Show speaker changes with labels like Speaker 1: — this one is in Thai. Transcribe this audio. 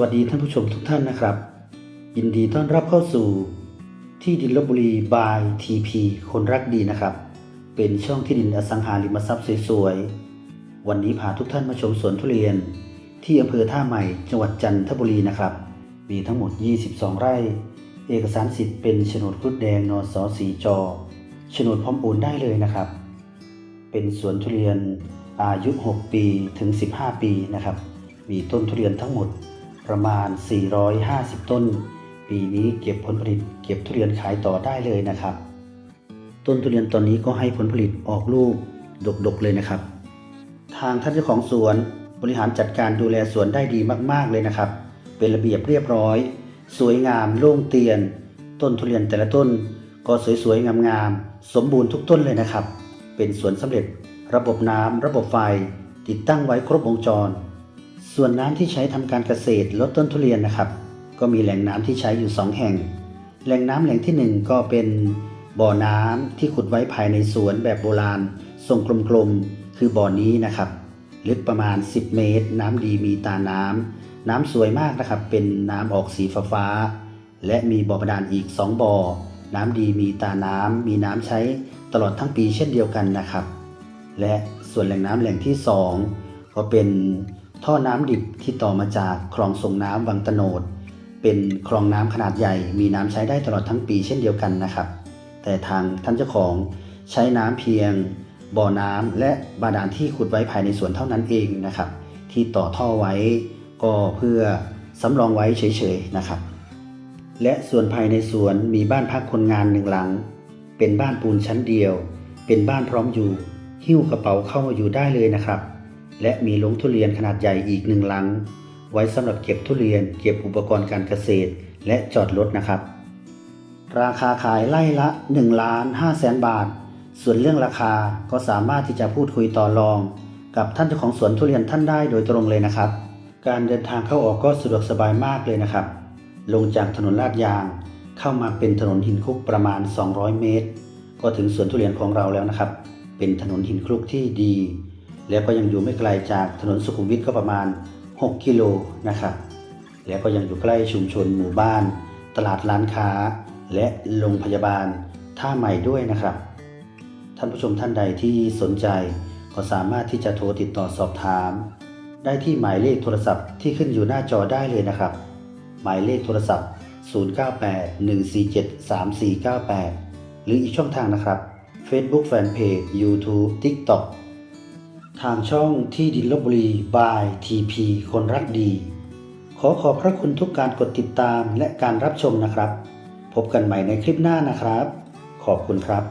Speaker 1: วัสดีท่านผู้ชมทุกท่านนะครับ ยินดีต้อนรับเข้าสู่ที่ดินลบบุรีบายทีพีคนรักดีนะครับ เป็นช่องที่ดินอสังหาริมทรัพย์สวยๆ วันนี้พาทุกท่านมาชมสวนทุเรียน ที่อำเภอท่าใหม่จังหวัดจันทบุรีนะครับ มีทั้งหมด 22 ไร่ เอกสารสิทธิ์เป็นโฉนดครุฑแดงนอสอสีจอโฉนดพร้อมโอนได้เลยนะครับ เป็นสวนทุเรียนอายุ 6 ปีถึง 15 ปีนะครับ มีต้นทุเรียนทั้งหมด ประมาณ 450 ต้น ปีนี้เก็บผลผลิต เก็บทุเรียนขายต่อได้เลยนะครับ ต้นทุเรียนตอนนี้ก็ให้ผลผลิตออกลูกดกๆเลยนะครับ ทางท่านเจ้าของสวนบริหารจัดการดูแลสวนได้ดีมากๆเลยนะครับ เป็นระเบียบเรียบร้อย สวยงามโล่งเตียน ต้นทุเรียนแต่ละต้นก็สวยๆงามๆสมบูรณ์ทุกต้นเลยนะครับ เป็นสวนสำเร็จ ระบบน้ำระบบไฟ ติดตั้งไว้ครบวงจร ส่วนน้ำที่ใช้ทำการเกษตรลดต้นทุเรียนนะครับ ก็มีแหล่งน้ำที่ใช้อยู่ 2 แห่ง แหล่งน้ำแหล่งที่ 1 ก็เป็นบ่อน้ำที่ขุดไว้ภายในสวนแบบโบราณ ทรงกลมๆ คือบ่อนี้นะครับ ลึกประมาณ 10 เมตร น้ำดีมีตาน้ำน้ำสวยมากนะครับ เป็นน้ำออกสีฟ้าๆและมีบ่อบาดาลอีก 2 บ่อ น้ำดีมีตาน้ำมีน้ำใช้ตลอดทั้งปีเช่นเดียวกันนะครับ และส่วนแหล่งน้ำแหล่งที่ 2 ก็เป็น ท่อน้ำดิบที่ต่อมาจากคลองส่งน้ำวังตะโนด เป็นคลองน้ำขนาดใหญ่ มีน้ำใช้ได้ตลอดทั้งปีเช่นเดียวกันนะครับ แต่ทางท่านเจ้าของใช้น้ำเพียง บ่อน้ำและบาดาลที่ขุดไว้ภายในสวนเท่านั้นเองนะครับ ที่ต่อท่อไว้ก็เพื่อสำรองไว้เฉยๆนะครับ และส่วนภายในสวนมีบ้านพักคนงานหนึ่งหลัง เป็นบ้านปูนชั้นเดียว เป็นบ้านพร้อมอยู่ หิ้วกระเป๋าเข้ามาอยู่ได้เลยนะครับ และมีลงทุเรียนขนาดใหญ่อีกหนึ่งหลัง ไว้สำหรับเก็บทุเรียน เก็บอุปกรณ์การเกษตร และจอดรถนะครับ ราคาขายไล่ละ1ล้าน5แสนบาท ส่วนเรื่องราคาก็สามารถที่จะพูดคุยต่อรอง กับท่านเจ้าของสวนทุเรียนท่านได้โดยตรงเลยนะครับ การเดินทางเข้าออกก็สะดวกสบายมากเลยนะครับ ลงจากถนนลาดยาง เข้ามาเป็นถนนหินคลุกประมาณ 200 เมตร ก็ถึงสวนทุเรียนของเราแล้วนะครับ เป็นถนนหินคลุกที่ดี แล้วก็ยังอยู่ไม่ไกลจากถนนสุขุมวิทก็ประมาณ 6 กิโลนะครับ แล้วก็ยังอยู่ใกล้ชุมชนหมู่บ้าน ตลาดร้านค้า และโรงพยาบาลท่าใหม่ด้วยนะครับ ท่านผู้ชมท่านใดที่สนใจก็สามารถที่จะโทรติดต่อสอบถาม ได้ที่หมายเลขโทรศัพท์ที่ขึ้นอยู่หน้าจอได้เลยนะครับ หมายเลขโทรศัพท์ 0981473498 หรืออีกช่องทางนะครับ Facebook Fanpage YouTube TikTok ทางช่องที่ดินลบบุรี by TP คนรักดี ขอขอบพระคุณทุกการกดติดตามและการรับชมนะครับ พบกันใหม่ในคลิปหน้านะครับ ขอบคุณครับ